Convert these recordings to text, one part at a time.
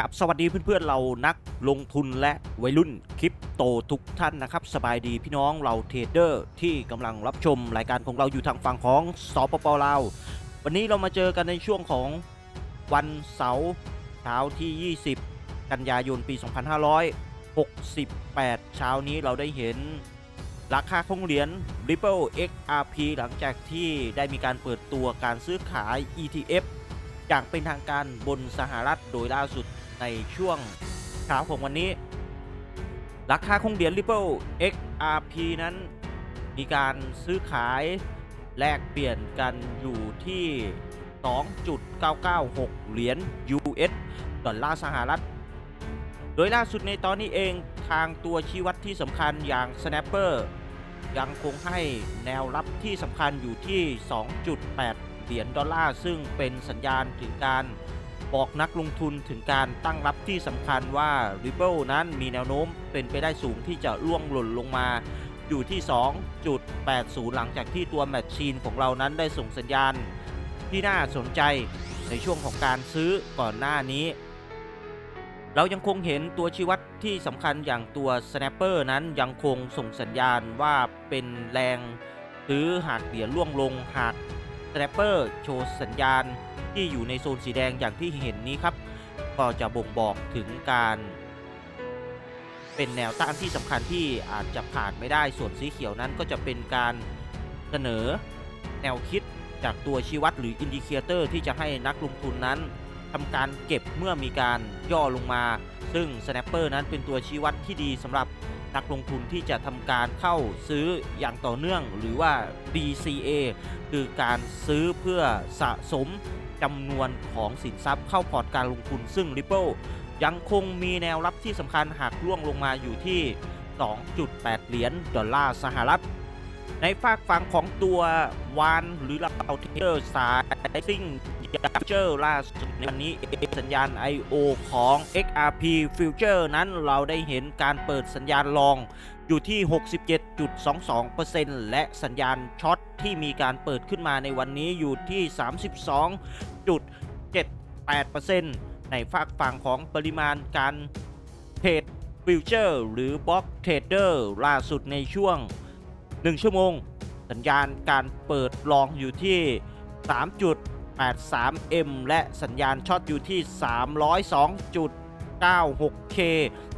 ครับสวัสดีเพื่อนๆเรานักลงทุนและวัยรุ่นคริปโตทุกท่านนะครับ สบายดีพี่น้องเราเทรดเดอร์ที่กำลังรับชมรายการของเราอยู่ทางฝั่งของสปปลาววันนี้เรามาเจอกันในช่วงของวันเสาร์เช้าที่ 20 กันยายนปี 2568 เช้านี้เราได้เห็นราคาของเหรียญ Ripple XRP หลังจากที่ได้มีการเปิดตัวการซื้อขาย ETF อย่างเป็นทางการบนสหรัฐโดยล่าสุด ในช่วงเช้าของวันนี้ ราคาของเหรียญ Ripple XRP นั้น มีการซื้อขายแลกเปลี่ยนกันอยู่ที่ 2.996 เหรียญ US ดอลลาร์สหรัฐ โดยล่าสุดในตอนนี้เองทางตัวชี้วัดที่สำคัญอย่าง Snapper ยังคงให้แนวรับที่สำคัญอยู่ที่ 2.8 เหรียญดอลลาร์ ซึ่งเป็นสัญญาณถึงการ บอกนักลงทุนถึงการตั้งรับที่สำคัญว่า Ripple นั้นมีแนวโน้มเป็นไปได้สูงที่จะล่วงหล่นลงมาอยู่ที่ 2.80 หลังจากที่ตัวแมชชีนของเรานั้นได้ส่งสัญญาณ ที่น่าสนใจในช่วงของการซื้อก่อนหน้านี้ เรายังคงเห็นตัวชี้วัดที่สำคัญอย่างตัว Snapper นั้นยังคงส่งสัญญาณว่าเป็นแรงซื้อหากเหรียญล่วงลงหาก Snapper โชว์สัญญาณที่อยู่ในโซนสีแดงอย่างที่เห็นนี้ครับ ก็จะบ่งบอกถึงการ เป็นแนวต้านที่สำคัญที่อาจจะผ่านไม่ได้ส่วนสีเขียวนั้นก็จะเป็นการเสนอแนวคิดจากตัวชี้วัดหรืออินดิเคเตอร์ที่จะให้นักลงทุนนั้นทำการเก็บเมื่อมีการย่อลงมา ซึ่ง Snapper นั้นเป็นตัวชี้วัดที่ดีสำหรับ นักลงทุนที่จะทำการเข้าซื้ออย่างต่อเนื่อง หรือว่า DCA คือการซื้อเพื่อสะสมจำนวนของสินทรัพย์เข้าพอร์ตการลงทุนซึ่ง Ripple ยังคงมีแนวรับที่สำคัญหากล่วงลงมาอยู่ที่ 2.8 เหรียญดอลลาร์สหรัฐ ในฝากฝั่งของตัววานหรือเราเทอร์สายซิ่ง ยาเจอร์ล่าสุดในวันนี้สัญญาณ I.O. ของ XRP Future นั้นเราได้เห็นการเปิดสัญญาณลองอยู่ที่ 67.22%และสัญญาณช็อตที่มีการเปิดขึ้นมาในวันนี้อยู่ที่ 32.78%ในฝากฝั่งของปริมาณการเทรดฟิวเจอร์หรือบล็อกเทรดเดอร์ล่าสุดในช่วง 1 ชั่วโมง สัญญาณการเปิดลองอยู่ที่ 8.3m และสัญญาณช็อตอยู่ที่ 302.96K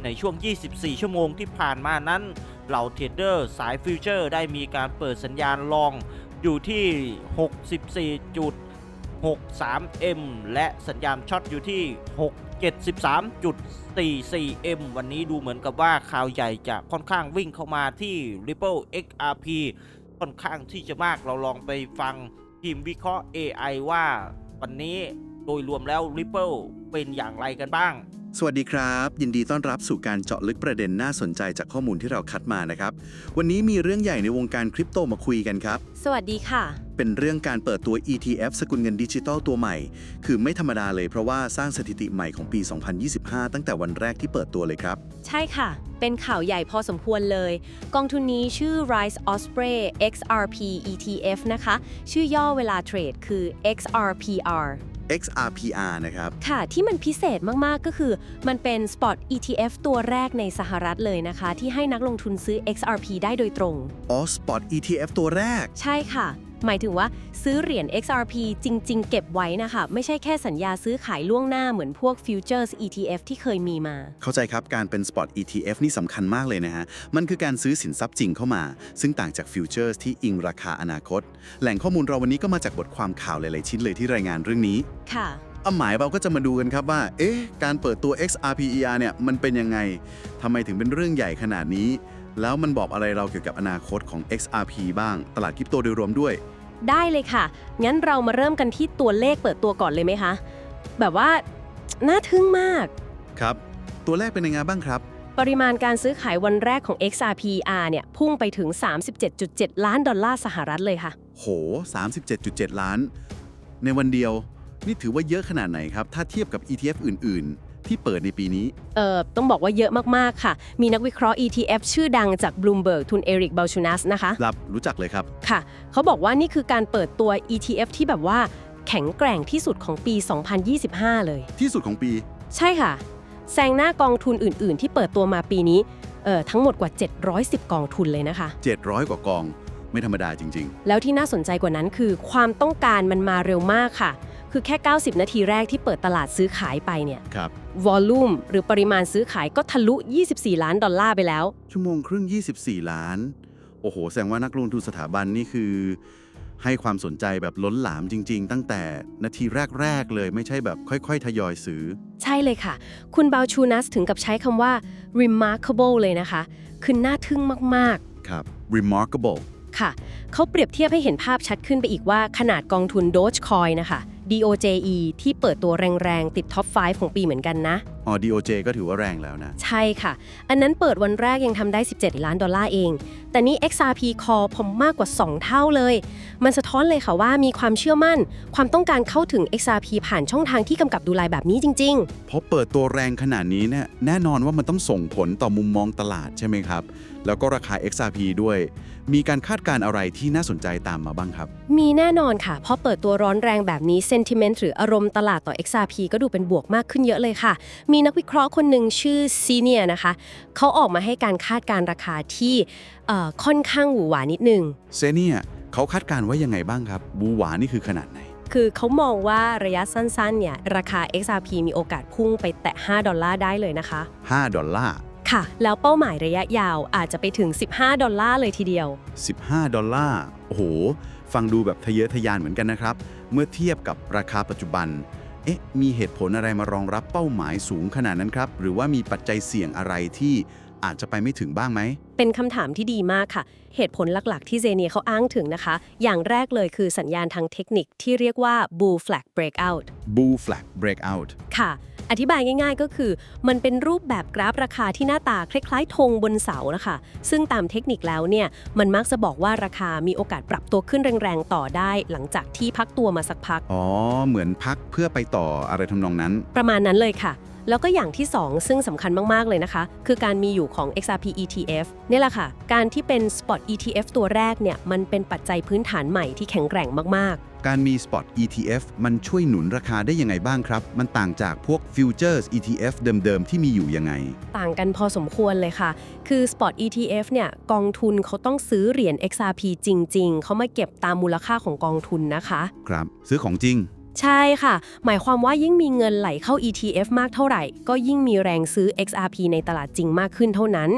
ในช่วง 24 ชั่วโมงที่ผ่านมานั้น เหล่าเทรดเดอร์สายฟิวเจอร์ได้มีการเปิดสัญญาณลองอยู่ที่ 64.63M และสัญญาณช็อตอยู่ที่ 673.44M วันนี้ดูเหมือนกับว่าข่าวใหญ่จะค่อนข้างวิ่งเข้ามาที่ Ripple XRP ค่อนข้างที่จะมากเราลองไปฟัง ทีมวิเคราะห์ AI ว่าวันนี้โดยรวมแล้ว Ripple เป็นอย่างไรกันบ้าง สวัสดีครับ ยินดีต้อนรับสู่การเจาะลึกประเด็นน่าสนใจจากข้อมูลที่เราคัดมานะครับ วันนี้มีเรื่องใหญ่ในวงการคริปโตมาคุยกันครับ สวัสดีค่ะ เป็นเรื่องการเปิดตัว ETF สกุลเงินดิจิตอลตัวใหม่ คือไม่ธรรมดาเลยเพราะว่าสร้างสถิติใหม่ของปี 2025 ตั้งแต่วันแรกที่เปิดตัวเลยครับ ใช่ค่ะ เป็นข่าวใหญ่พอสมควรเลย กองทุนนี้ชื่อ Rise Osprey XRP ETF นะคะ ชื่อย่อเวลาเทรดคือ XRPR XRPR นะครับ ค่ะที่มันพิเศษมาก ๆ ก็คือ มันเป็น Spot ETF ตัวแรกในสหรัฐเลยนะคะ ที่ให้นักลงทุนซื้อ XRP ได้โดยตรง อ๋อ Spot ETF ตัวแรก ใช่ค่ะ หมายถึงว่าซื้อเหรียญ XRP จริง ๆ เก็บไว้นะคะ ไม่ใช่แค่สัญญาซื้อขายล่วงหน้าเหมือนพวก Futures ETF ที่เคยมีมา เข้าใจครับ การเป็น Spot ETF นี่สำคัญมากเลยนะฮะ มันคือการซื้อสินทรัพย์จริงเข้ามา ซึ่งต่างจาก Futures ที่อิงราคาอนาคต แหล่งข้อมูลเราวันนี้ก็มาจากบทความข่าวหลาย ๆ ชิ้นเลยที่รายงานเรื่องนี้ ค่ะเอาหมายเราก็จะมาดูกันครับว่า เอ๊ะ การเปิดตัว XRPER เนี่ย มันเป็นยังไงทำไมถึงเป็นเรื่องใหญ่ขนาดนี้ แล้วมันบอกอะไรเราเกี่ยวกับอนาคตของ XRP บ้าง ตลาดคริปโตโดยรวมด้วย ได้เลยค่ะ งั้นเรามาเริ่มกันที่ตัวเลขเปิดตัวก่อนเลยไหมคะ แบบว่าน่าทึ่งมาก ครับ ตัวแรกเป็นยังไงบ้างครับ ปริมาณการซื้อขายวันแรกของ XRPR เนี่ยพุ่งไปถึง 37.7 ล้านดอลลาร์สหรัฐเลยค่ะ โห 37.7 ล้าน ในวันเดียว นี่ถือว่าเยอะขนาดไหนครับ ถ้าเทียบกับ ETF อื่นๆ ที่เปิดในปีนี้ เอ่อต้องบอกว่าเยอะมาก ๆ ค่ะ มีนักวิเคราะห์ ETF ชื่อดังจาก Bloomberg ทุนเอริกบ l ลชูนัสนะคะ รับรู้จักเลยครับ ค่ะ เขาบอกว่านี่คือการเปิดตัว ETF ที่แบบว่าแข็งแกร่งที่สุดของปี 2025 เลย ที่สุดของปี ใช่ค่ะ แซงหน้ากองทุนอื่น ๆ ที่เปิดตัวมาปีนี้ เอ่อทั้งหมดกว่า 710 กองทุนเลยนะคะ 700 กว่ากอง ไม่ธรรมดาจริง แล้วที่น่าสนใจกว่านั้นคือ ความต้องการมันมาเร็วมากค่ะ คือแค่ 90 นาทีแรกที่เปิดตลาดซื้อขายไปเนี่ยๆครับ วอลลุ่มหรือปริมาณซื้อขายก็ทะลุ 24 ล้านดอลลาร์ไปแล้ว ชั่วโมงครึ่ง 24 ล้าน โอ้โห แสดงว่านักลงทุนสถาบันนี่คือ ให้ความสนใจแบบล้นหลามจริง ๆ ตั้งแต่นาทีแรก ๆ เลยไม่ใช่แบบค่อย ๆ ทยอยซื้อ ใช่เลยค่ะ คุณบาชูนัสถึงกับใช้คำว่า remarkable เลยนะคะ คือน่าทึ่งมาก ครับ remarkable ๆ ค่ะ เขาเปรียบเทียบให้เห็นภาพชัดขึ้นไปอีกว่าขนาดกองทุน Dogecoin นะคะ DOJE ที่เปิดตัวแรงๆ ติดท็อป 5 ของปีเหมือนกันนะ อ๋อ DOJ ก็ถือว่าแรงแล้วนะ ใช่ค่ะ อันนั้นเปิดวันแรกยังทำได้ 17 ล้านดอลลาร์เอง แต่นี่ XRP Core ผมมากกว่า 2 เท่าเลย มันสะท้อนเลยค่ะว่ามีความเชื่อมั่น ความต้องการเข้าถึง XRP ผ่านช่องทางที่กำกับดูแลแบบนี้จริง เพราะเปิดตัวแรงขนาดนี้เนี่ยแน่นอนว่ามันต้องส่งผลต่อมุมมองตลาดใช่ไหมครับ แล้วก็ราคา XRP ด้วย มีการคาดการณ์อะไรที่น่าสนใจตามมาบ้างครับ ๆ มีแน่นอนค่ะเพราะเปิดตัวร้อนแรงแบบนี้ sentiment หรืออารมณ์ตลาดต่อ XRP ก็ดูเป็นบวกมากขึ้นเยอะเลยค่ะ มีนักวิเคราะห์คนหนึ่งชื่อซีเนียนะคะเขาออกมาให้การคาดการณ์ราคาที่เอ่อค่อนข้างหวือหวานิดนึงเซเนียเขาคาดการณ์ว่ายังไงบ้างครับบูหวานี่คือขนาดไหน คือเขามองว่าระยะสั้นๆเนี่ยราคา XRP มีโอกาสพุ่งไปแตะ 5 ดอลลาร์ได้เลยนะคะ 5 ดอลลาร์ค่ะ แล้วเป้าหมายระยะยาวอาจจะไปถึง 15 ดอลลาร์เลยทีเดียว 15 ดอลลาร์โอ้โห ฟังดูแบบทะเยอทะยานเหมือนกันนะครับ เมื่อเทียบกับราคาปัจจุบัน เอ๊ะ มีเหตุผลอะไรมารองรับเป้าหมายสูงขนาดนั้นครับ หรือว่ามีปัจจัยเสี่ยงอะไรที่อาจจะไปไม่ถึงบ้างไหม เป็นคำถามที่ดีมากค่ะ เหตุผลหลักๆ ที่เซเนียเขาอ้างถึงนะคะ อย่างแรกเลยคือสัญญาณทางเทคนิคที่เรียกว่า bull flag breakout Bull Flag Breakout ค่ะ อธิบายง่ายๆ ก็คือ มันเป็นรูปแบบกราฟราคาที่หน้าตาคล้ายๆธงบนเสานะคะ ซึ่งตามเทคนิคแล้วเนี่ยมันมักจะบอกว่าราคามีโอกาสปรับตัวขึ้นแรงๆ ต่อได้ หลังจากที่พักตัวมาสักพัก อ๋อ เหมือนพักเพื่อไปต่ออะไรทำนองนั้น ประมาณนั้นเลยค่ะ แล้วก็อย่างที่ 2 ซึ่งสำคัญมาก ๆ เลยนะคะ คือการมีอยู่ของ XRP ETF เนี่ยแหละค่ะ การที่เป็น Spot ETF ตัวแรกเนี่ยมันเป็นปัจจัยพื้นฐานใหม่ที่แข็งแกร่งมากการมี Spot ETF มันช่วยหนุนราคาได้ยังไงบ้างครับ มันต่างจากพวก Futures ETF เดิม ๆ ที่มีอยู่ยังไงๆต่างกันพอสมควรเลยค่ะ คือ Spot ETF เนี่ยกองทุนเขาต้องซื้อเหรียญ XRP จริง ๆ เขามาเก็บตามมูลค่าของกองทุนนะคะ ครับ ซื้อของจริง ใช่ค่ะ หมายความว่ายิ่งมีเงินไหลเข้า ETF มากเท่าไหร่ ก็ยิ่งมีแรงซื้อ XRP ในตลาดจริงมากขึ้นเท่านั้น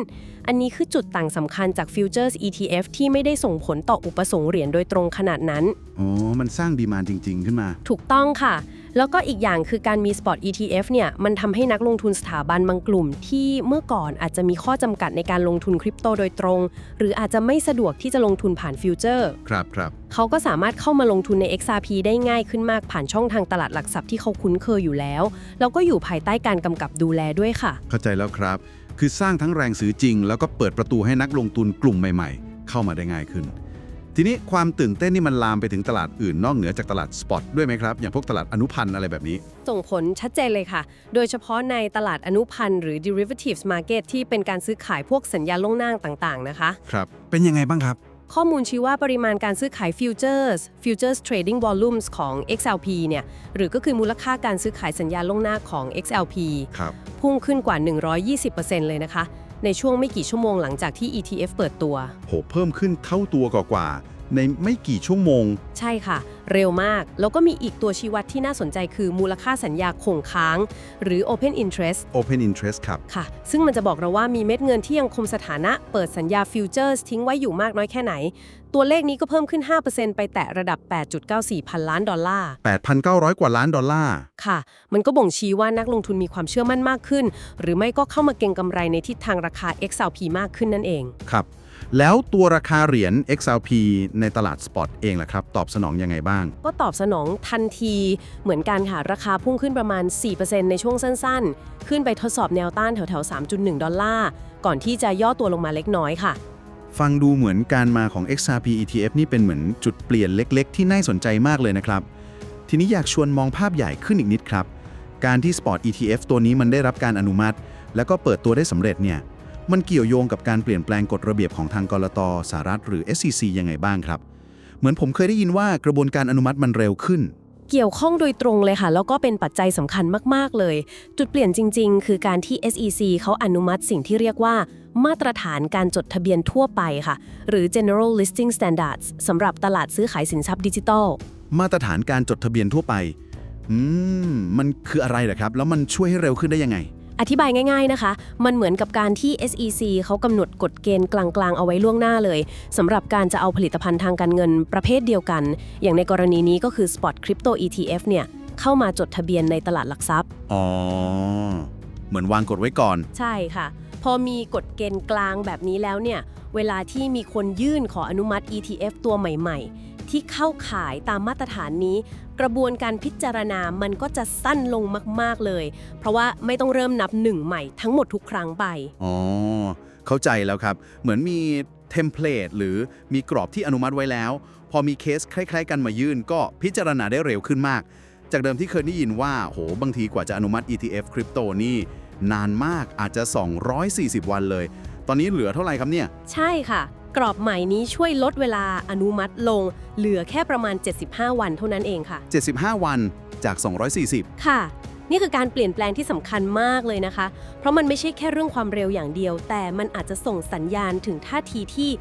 อันนี้คือจุดต่างสำคัญจาก Futures ETF ที่ไม่ได้ส่งผลต่ออุปสงค์เหรียญโดยตรงขนาดนั้น อ๋อ มันสร้างดีมานจริง ๆ ขึ้นมา ถูกต้องค่ะ แล้วก็อีกอย่างคือการมี Spot ETF เนี่ย มันทำให้นักลงทุนสถาบันบางกลุ่ม ที่เมื่อก่อนอาจจะมีข้อจำกัดในการลงทุนคริปโตโดยตรง หรืออาจจะไม่สะดวกที่จะลงทุนผ่านฟิวเจอร์ ครับครับเขาก็สามารถเข้ามาลงทุนใน XRP ได้ง่ายขึ้นมากผ่านช่องทางตลาดหลักทรัพย์ที่เขาคุ้นเคยอยู่แล้ว แล้วก็อยู่ภายใต้การกำกับดูแลด้วยค่ะ เข้าใจแล้วครับ คือสร้างทั้งแรงซื้อจริง แล้วก็เปิดประตูให้นักลงทุนกลุ่มใหม่ๆ เข้ามาได้ง่ายขึ้น ทีนี้ความตื่นเต้นนี่มันลามไปถึงตลาดอื่นนอกเหนือจากตลาดสปอตด้วยไหมครับ อย่างพวกตลาดอนุพันธ์อะไรแบบนี้ ส่งผลชัดเจนเลยค่ะ โดยเฉพาะในตลาดอนุพันธ์หรือ derivatives market ที่เป็นการซื้อขายพวกสัญญาล่วงหน้าต่างๆ นะคะ ครับ เป็นยังไงบ้างครับ ข้อมูลชี้ว่าปริมาณการซื้อขาย futures futures trading volumes ของ XLP เนี่ย หรือก็คือมูลค่าการซื้อขายสัญญาล่วงหน้าของ XLP ครับพุ่งขึ้นกว่า 120%เลยนะคะ ในช่วงไม่กี่ชั่วโมงหลังจากที่ ETF เปิดตัว โหเพิ่มขึ้นเท่าตัวกว่าๆ ในไม่กี่ชั่วโมง ใช่ค่ะ เร็วมาก แล้วก็มีอีกตัวชี้วัดที่น่าสนใจคือมูลค่าสัญญาคงค้าง หรือ open interest Open Interest ครับ ค่ะ ซึ่งมันจะบอกเราว่ามีเม็ดเงินที่ยังคงสถานะเปิดสัญญาฟิวเจอร์สทิ้งไว้อยู่มากน้อยแค่ไหน ตัวเลขนี้ก็เพิ่มขึ้น 5%ไปแตะระดับ 8.94 พันล้านดอลลาร์ 8,900 กว่าล้านดอลลาร์ ค่ะ มันก็บ่งชี้ว่านักลงทุนมีความเชื่อมั่นมากขึ้น หรือไม่ก็เข้ามาเก็งกำไรในทิศทางราคา XRP มากขึ้นนั่นเอง ครับ แล้วตัวราคาเหรียญ XRP ในตลาดสปอตเองล่ะครับ ตอบสนองยังไงบ้าง ก็ตอบสนองทันทีเหมือนกันค่ะ ราคาพุ่งขึ้นประมาณ 4%ในช่วงสั้นๆ ขึ้นไปทดสอบแนวต้านแถวๆ 3.1 ดอลลาร์ ก่อนที่จะย่อตัวลงมาเล็กน้อยค่ะ ฟังดูเหมือนการมาของ XRP ETF นี่เป็นเหมือนจุดเปลี่ยนเล็ก ๆ ที่น่าสนใจมากเลยนะครับ ทีนี้อยากชวนมองภาพใหญ่ขึ้นอีกนิดครับ การที่ Spot ETF ตัวนี้มันได้รับการอนุมัติ แล้วก็เปิดตัวได้สำเร็จเนี่ย มันเกี่ยวโยงกับการเปลี่ยนแปลงกฎระเบียบของทางกรตสหรัฐหรือ SEC ยังไงบ้างครับ เหมือนผมเคยได้ยินว่ากระบวนการอนุมัติมันเร็วขึ้น เกี่ยวข้องโดยตรงเลยค่ะ แล้วก็เป็นปัจจัยสำคัญมาก ๆ เลย จุดเปลี่ยนจริง ๆ คือการที่ SEC เขาอนุมัติสิ่งที่เรียกว่ามาตรฐานการจดทะเบียนทั่วไปค่ะ หรือ General Listing Standards สำหรับตลาดซื้อขายสินทรัพย์ดิจิทัล มาตรฐานการจดทะเบียนทั่วไป อืม มันคืออะไรเหรอครับ แล้วมันช่วยให้เร็วขึ้นได้ยังไง อธิบายง่ายๆนะคะ มันเหมือนกับการที่ SEC เขากำหนดกฎเกณฑ์กลางๆ เอาไว้ล่วงหน้าเลยสำหรับการจะเอาผลิตภัณฑ์ทางการเงินประเภทเดียวกัน อย่างในกรณีนี้ก็คือ Spot Crypto ETF เนี่ยเข้ามาจดทะเบียนในตลาดหลักทรัพย์ อ๋อ เหมือนวางกฎไว้ก่อน ใช่ค่ะ พอมีกฎเกณฑ์กลางแบบนี้แล้วเนี่ย เวลาที่มีคนยื่นขออนุมัติ ETF ตัวใหม่ ๆ ที่เข้าขายตามมาตรฐานนี้ กระบวนการพิจารณามันก็จะสั้นลงมาก ๆเลย เพราะว่าไม่ต้องเริ่มนับหนึ่งใหม่ทั้งหมดทุกครั้งไป อ๋อ เข้าใจแล้วครับ เหมือนมีเทมเพลตหรือมีกรอบที่อนุมัติไว้แล้ว พอมีเคสคล้าย ๆ กันมายื่น ก็พิจารณาได้เร็วขึ้นมาก จากเดิมที่เคยได้ยินว่าโหบางทีกว่าจะอนุมัติ ETF คริปโตนี่นานมากอาจจะ 240 วันเลย ตอนนี้เหลือเท่าไหร่ครับเนี่ย ใช่ค่ะ กรอบใหม่นี้ช่วยลดเวลาอนุมัติลง เหลือแค่ประมาณ 75 วันเท่านั้นเองค่ะ 75 วันจาก 240 ค่ะ นี่คือการเปลี่ยนแปลงที่สำคัญมากเลยนะคะ เพราะมันไม่ใช่แค่เรื่องความเร็วอย่างเดียว แต่มันอาจจะส่งสัญญาณถึงท่าทีที่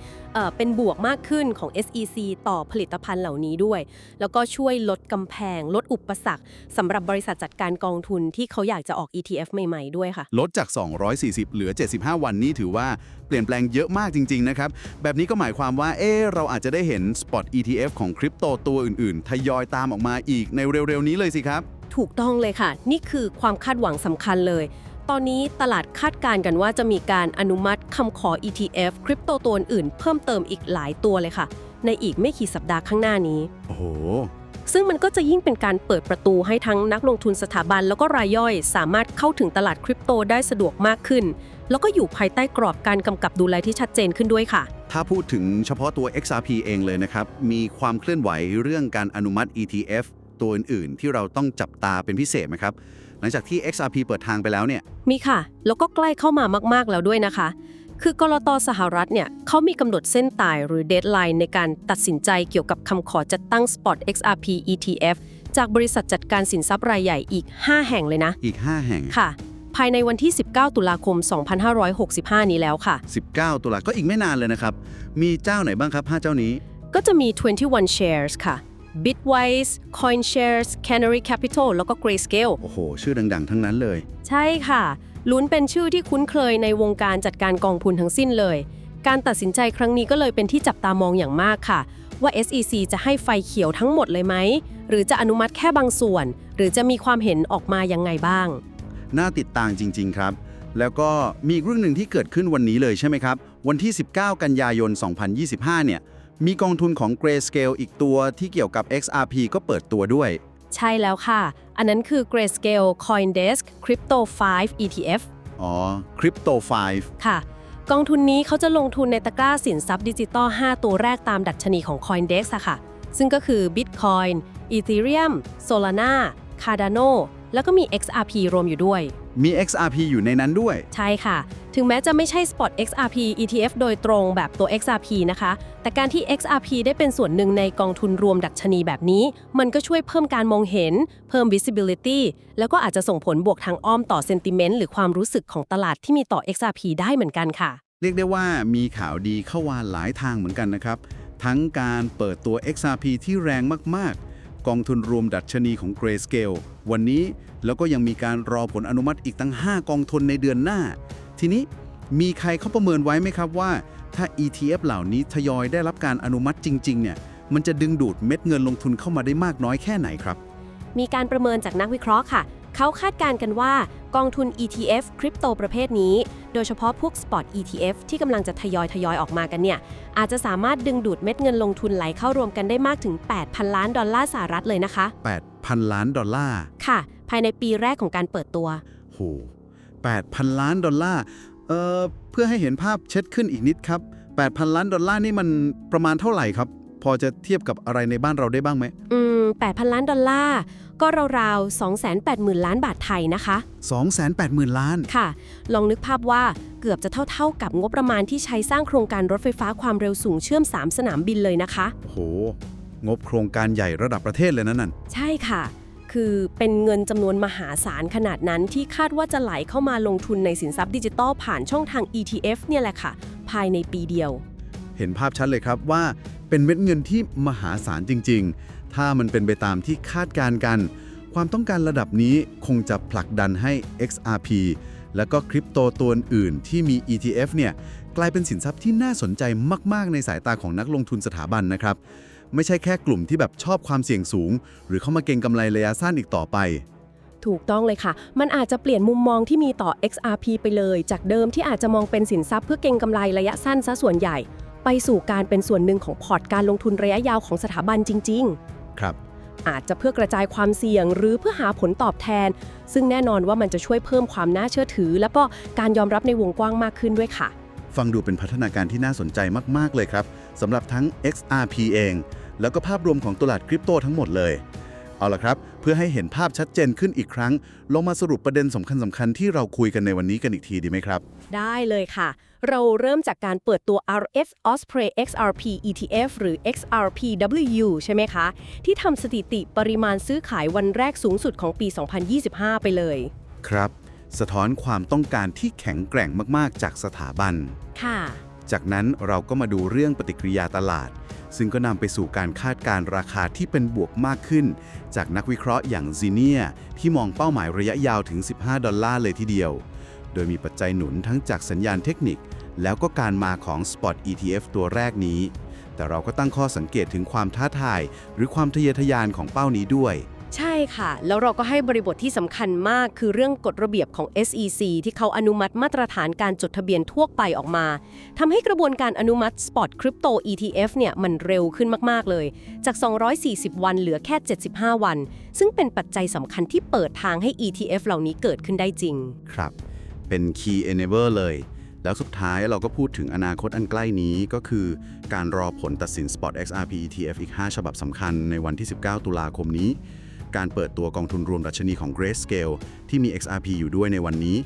เป็นบวกมากขึ้นของ SEC ต่อผลิตภัณฑ์เหล่านี้ด้วย แล้วก็ช่วยลดกำแพง ลดอุปสรรคสำหรับบริษัทจัดการกองทุนที่เขาอยากจะออก ETF ใหม่ๆด้วยค่ะ ลดจาก 240 เหลือ 75 วันนี่ถือว่าเปลี่ยนแปลงเยอะมากจริง ๆ นะครับ แบบนี้ก็หมายความว่า เอ๊ะเราอาจจะได้เห็น Spot ETF ของคริปโตตัวอื่น ๆ ทยอยตามออกมาอีกในเร็ว ๆ นี้เลยสิครับ ถูกต้องเลยค่ะ นี่คือความคาดหวังสำคัญเลย ตอนนี้ตลาดคาดการณ์กันว่าจะมีการอนุมัติคำขอ ETF คริปโตตัวอื่นๆเพิ่มเติมอีกหลายตัวเลยค่ะ ในอีกไม่กี่สัปดาห์ข้างหน้านี้ โอ้โห ซึ่งมันก็จะยิ่งเป็นการเปิดประตูให้ทั้งนักลงทุนสถาบันแล้วก็รายย่อย สามารถเข้าถึงตลาดคริปโตได้สะดวกมากขึ้น แล้วก็อยู่ภายใต้กรอบการกำกับดูแลที่ชัดเจนขึ้นด้วยค่ะ ถ้าพูดถึงเฉพาะตัว XRP เองเลยนะครับ มีความเคลื่อนไหวเรื่องการอนุมัติ ETF ตัวอื่นๆ ที่เราต้องจับตาเป็นพิเศษไหมครับ หลังจากที่ XRP เปิดทางไปแล้วเนี่ย มีค่ะ แล้วก็ใกล้เข้ามามากๆแล้วด้วยนะคะ คือกรตสหรัฐเนี่ยเขามีกำหนดเส้นตายหรือเด d ไลน์ในการตัดสินใจเกี่ยวกับคำขอจัดตั้ง Spot XRP ETF จากบริษัทจัดการสินทรัพย์รายใหญ่อีก 5 แห่งเลยนะ อีก 5 แห่ง ค่ะ ภายในวันที่ 19 ตุลาคม 2565 นี้แล้วค่ะ 19 ตุลาก็อีกไม่นานเลยนะครับ มีเจ้าไหนบ้างครับ 5 เจ้านี้ ก็จะมี 21 shares ค่ะ Bitwise CoinShares Canary Capital แล้วก็ Grayscale โอ้โห ชื่อดังๆ ทั้งนั้นเลย ใช่ค่ะ ลุ้นเป็นชื่อที่คุ้นเคยในวงการจัดการกองทุนทั้งสิ้นเลย การตัดสินใจครั้งนี้ก็เลยเป็นที่จับตามองอย่างมากค่ะ ว่า SEC จะให้ไฟเขียวทั้งหมดเลยไหม หรือจะอนุมัติแค่บางส่วน หรือจะมีความเห็นออกมายังไงบ้าง น่าติดตามจริง ๆ ครับ แล้วก็มีอีกเรื่องหนึ่งที่เกิดขึ้นวันนี้เลยใช่ไหมครับ วันที่ 19 กันยายน 2025 เนี่ย มีกองทุนของ Grayscale อีกตัวที่เกี่ยวกับ XRP ก็เปิดตัวด้วย ใช่แล้วค่ะ อันนั้นคือ Grayscale CoinDesk Crypto 5 ETF อ๋อ Crypto 5 ค่ะ กองทุนนี้เขาจะลงทุนในตะกร้าสินทรัพย์ดิจิตอล 5 ตัวแรกตามดัชนีของ CoinDesk อะค่ะ ซึ่งก็คือ Bitcoin Ethereum Solana Cardano แล้วก็มี XRP รวมอยู่ด้วย มี XRP อยู่ในนั้นด้วย ใช่ค่ะ ถึงแม้จะไม่ใช่ Spot XRP ETF โดยตรงแบบตัว XRP นะคะ แต่การที่ XRP ได้เป็นส่วนหนึ่งในกองทุนรวมดัชนีแบบนี้ มันก็ช่วยเพิ่มการมองเห็น เพิ่ม visibility แล้วก็อาจจะส่งผลบวกทางอ้อมต่อ sentiment หรือความรู้สึกของตลาดที่มีต่อ XRP ได้เหมือนกันค่ะ เรียกได้ว่ามีข่าวดีเข้ามาหลายทางเหมือนกันนะครับ ทั้งการเปิดตัว XRP ที่แรงมากๆ กองทุนรวมดัชนีของ Grayscale วันนี้ แล้วก็ยังมีการรอผลอนุมัติอีกตั้ง 5 กองทุนในเดือนหน้า ทีนี้มีใครเขาประเมินไว้ไหมครับว่า ถ้า ETF เหล่านี้ทยอยได้รับการอนุมัติจริง ๆ เนี่ย มันจะดึงดูดเม็ดเงินลงทุนเข้ามาได้มากน้อยแค่ไหนครับ มีการประเมินจากนักวิเคราะห์ค่ะ เขาคาดการณ์กันว่ากองทุน ETF คริปโตประเภทนี้ โดยเฉพาะพวก Spot ETF ที่กำลังจะทยอยทยอยออกมากันเนี่ย อาจจะสามารถดึงดูดเม็ดเงินลงทุนไหลเข้ารวมกันได้มากถึง 8,000 ล้านดอลลาร์สหรัฐเลยนะคะ 8,000 ล้านดอลลาร์ ค่ะ ภายในปีแรกของการเปิดตัว โห 8,000 ล้านดอลลาร์ เอ่อ เพื่อให้เห็นภาพเช็ดขึ้นอีกนิดครับ 8,000 ล้านดอลลาร์นี่มันประมาณเท่าไหร่ครับ พอจะเทียบกับอะไรในบ้านเราได้บ้างไหมอืม8,000 ล้านดอลลาร์ ก็ราวๆ280,000 ล้านบาทไทยนะคะ 280,000 ล้าน ค่ะ ลองนึกภาพว่าเกือบจะเท่าๆกับงบประมาณที่ใช้สร้างโครงการรถไฟฟ้าความเร็วสูงเชื่อม 3 สนามบินเลยนะคะโหงบโครงการใหญ่ระดับประเทศเลยนะนั่น ใช่ค่ะ คือเป็นเงินจำนวนมหาศาลขนาดนั้นที่คาดว่าจะไหลเข้ามาลงทุนในสินทรัพย์ดิจิทัลผ่านช่องทาง ETF เนี่ยแหละค่ะ ภายในปีเดียว เห็นภาพชัดเลยครับว่าเป็นเม็ดเงินที่มหาศาลจริง ๆ ถ้ามันเป็นไปตามที่คาดการณ์กัน ความต้องการระดับนี้คงจะผลักดันให้ XRP แล้วก็คริปโตตัวอื่นที่มี ETF เนี่ยกลายเป็นสินทรัพย์ที่น่าสนใจมาก ๆ ในสายตาของนักลงทุนสถาบันนะครับ ไม่ใช่แค่กลุ่มที่แบบชอบความเสี่ยงสูง หรือเข้ามาเก็งกำไรระยะสั้นอีกต่อไป ถูกต้องเลยค่ะ มันอาจจะเปลี่ยนมุมมองที่มีต่อ XRP ไปเลย จากเดิมที่อาจจะมองเป็นสินทรัพย์เพื่อเก็งกำไรระยะสั้นซะส่วนใหญ่ ไปสู่การเป็นส่วนหนึ่งของพอร์ตการลงทุนระยะยาวของสถาบันจริง ๆ ครับ อาจจะเพื่อกระจายความเสี่ยงหรือเพื่อหาผลตอบแทน ซึ่งแน่นอนว่ามันจะช่วยเพิ่มความน่าเชื่อถือ และก็การยอมรับในวงกว้างมากขึ้นด้วยค่ะ ฟังดูเป็นพัฒนาการที่น่าสนใจมาก ๆ เลยครับสำหรับทั้ง XRP เอง แล้วก็ภาพรวมของตลาดคริปโตทั้งหมดเลย เอาละครับ เพื่อให้เห็นภาพชัดเจนขึ้นอีกครั้งลงมาสรุปประเด็นสำคัญสคัญๆที่เราคุยกันในวันนี้กันอีกทีดีไหมครับ ได้เลยค่ะ เราเริ่มจากการเปิดตัว RS Osprey XRP ETF หรือ XRPW ใช่ไหมคะ ที่ทำสถิติปริมาณซื้อขายวันแรกสูงสุดของปี 2025 ไปเลย ครับ สะท้อนความต้องการที่แข็งแกร่งมากๆ จากสถาบัน ค่ะ จากนั้นเราก็มาดูเรื่องปฏิกิริยาตลาด ซึ่งก็นำไปสู่การคาดการ์ราคาที่เป็นบวกมากขึ้น จากนักวิเคราะห์อย่างซีเนียที่มองเป้าหมายระยะยาวถึง 15 ดอลลาร์เลยทีเดียว โดยมีปัจจัยหนุนทั้งจากสัญญาณเทคนิค แล้วก็การมาของ Spot ETF ตัวแรกนี้ แต่เราก็ตั้งข้อสังเกตถึงความท้าทาย หรือความทะเยอทะยานของเป้านี้ด้วย ค่ะ แล้วเราก็ให้บริบทที่สำคัญมากคือเรื่องกฎระเบียบของ SEC ที่เขาอนุมัติมาตรฐานการจดทะเบียนทั่วไปออกมาทำให้กระบวนการอนุมัติ Spot Crypto ETF เนี่ยมันเร็วขึ้นมาก ๆ เลย จาก 240 วันเหลือแค่ 75 วัน ซึ่งเป็นปัจจัยสำคัญที่เปิดทางให้ ETF เหล่านี้เกิดขึ้นได้จริง ครับ เป็น Key Enabler เลย แล้วสุดท้ายเราก็พูดถึงอนาคตอันใกล้นี้ก็คือการรอผลตัดสิน Spot XRP ETF อีก 5 ฉบับสำคัญในวันที่ 19 ตุลาคมนี้ การเปิดตัวกองทุนรวมดัชนีของ Grayscale ที่มี XRP อยู่ด้วยในวันนี้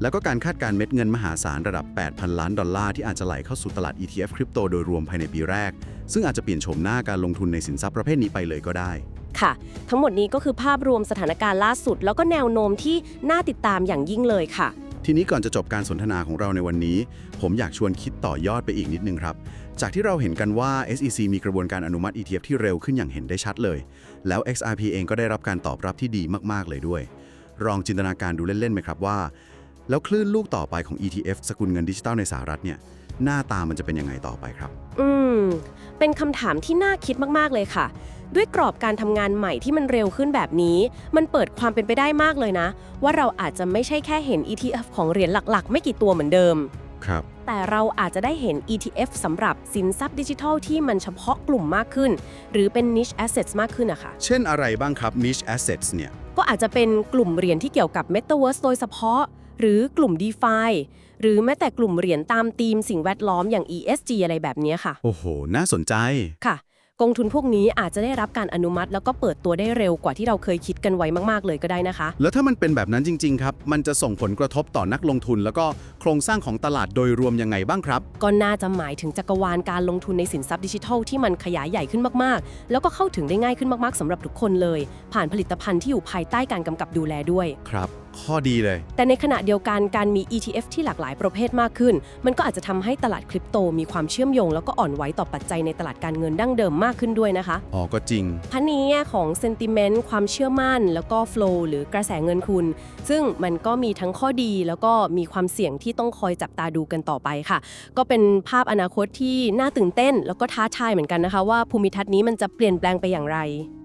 แล้วก็การคาดการเม็ดเงินมหาศาลระดับ 8,000 ล้านดอลลาร์ที่อาจจะไหลเข้าสู่ตลาด ETF คริปโตโดยรวมภายในปีแรก ซึ่งอาจจะเปลี่ยนโฉมหน้าการลงทุนในสินทรัพย์ประเภทนี้ไปเลยก็ได้ค่ะ ทั้งหมดนี้ก็คือภาพรวมสถานการณ์ล่าสุด แล้วก็แนวโน้มที่น่าติดตามอย่างยิ่งเลยค่ะ ทีนี้ก่อนจะจบการสนทนาของเราในวันนี้ ผมอยากชวนคิดต่อยอดไปอีกนิดนึงครับ จากที่เราเห็นกันว่า SEC มีกระบวนการอนุมัติ ETF ที่เร็วขึ้นอย่างเห็นได้ชัดเลย แล้ว XRP เองก็ได้รับการตอบรับที่ดีมากๆเลยด้วย ลองจินตนาการดูเล่นๆไหมครับว่า แล้วคลื่นลูกต่อไปของ ETF สกุลเงินดิจิตอลในสหรัฐเนี่ยหน้าตามันจะเป็นยังไงต่อไปครับ อืม เป็นคำถามที่น่าคิดมากๆเลยค่ะ ด้วยกรอบการทำงานใหม่ที่มันเร็วขึ้นแบบนี้ มันเปิดความเป็นไปได้มากเลยนะ ว่าเราอาจจะไม่ใช่แค่เห็น ETF ของเหรียญหลักๆ ไม่กี่ตัวเหมือนเดิม ครับ แต่เราอาจจะได้เห็น ETF สำหรับสินทรัพย์ดิจิทัลที่มันเฉพาะกลุ่มมากขึ้น หรือเป็น niche assets มากขึ้นอะค่ะ เช่นอะไรบ้างครับ niche assets เนี่ย ก็อาจจะเป็นกลุ่มเหรียญที่เกี่ยวกับ Metaverse โดยเฉพาะ หรือกลุ่ม DeFi หรือแม้แต่กลุ่มเหรียญตามธีมสิ่งแวดล้อมอย่าง ESG อะไรแบบเนี้ยค่ะ โอ้โห น่าสนใจค่ะ กองทุนพวกนี้อาจจะได้รับการอนุมัติ แล้วก็เปิดตัวได้เร็วกว่าที่เราเคยคิดกันไว้มากๆเลยก็ได้นะคะ แล้วถ้ามันเป็นแบบนั้นจริง ๆ ครับ มันจะส่งผลกระทบต่อนักลงทุน แล้วก็โครงสร้างของตลาดโดยรวมยังไงบ้างครับ ก็น่าจะหมายถึงจักรวาลการลงทุนในสินทรัพย์ดิจิทัลที่มันขยายใหญ่ขึ้นมากๆ แล้วก็เข้าถึงได้ง่ายขึ้นมากๆสำหรับทุกคนเลย ผ่านผลิตภัณฑ์ที่อยู่ภายใต้การกำกับดูแลด้วยครับ ข้อดีเลย แต่ในขณะเดียวกันการมี ETF ที่หลากหลายประเภทมากขึ้น มันก็อาจจะทำให้ตลาดคริปโตมีความเชื่อมโยง แล้วก็อ่อนไหวต่อปัจจัยในตลาดการเงินดั้งเดิมมากขึ้นด้วยนะคะ อ๋อก็จริงพันนี้แง่ของ sentiment ความเชื่อมั่น แล้วก็ flow หรือกระแสเงินทุนซึ่งมันก็มีทั้งข้อดีแล้วก็มีความเสี่ยงที่ต้องคอยจับตาดูกันต่อไปค่ะ ก็เป็นภาพอนาคตที่น่าตื่นเต้น แล้วก็ท้าทายเหมือนกันนะคะว่าภูมิทัศน์นี้มันจะเปลี่ยนแปลงไปอย่างไร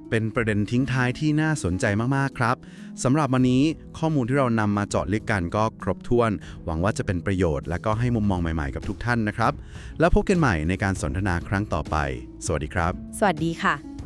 เป็นประเด็นทิ้งท้ายที่น่าสนใจมาก ๆ ครับสำหรับวันนี้ข้อมูลที่เรานำมาเจาะลึกกันก็ครบถ้วน หวังว่าจะเป็นประโยชน์และก็ให้มุมมองใหม่ ๆ กับทุกท่านนะครับ แล้วพบกันใหม่ในการสนทนาครั้งต่อไป สวัสดีครับ สวัสดีค่ะ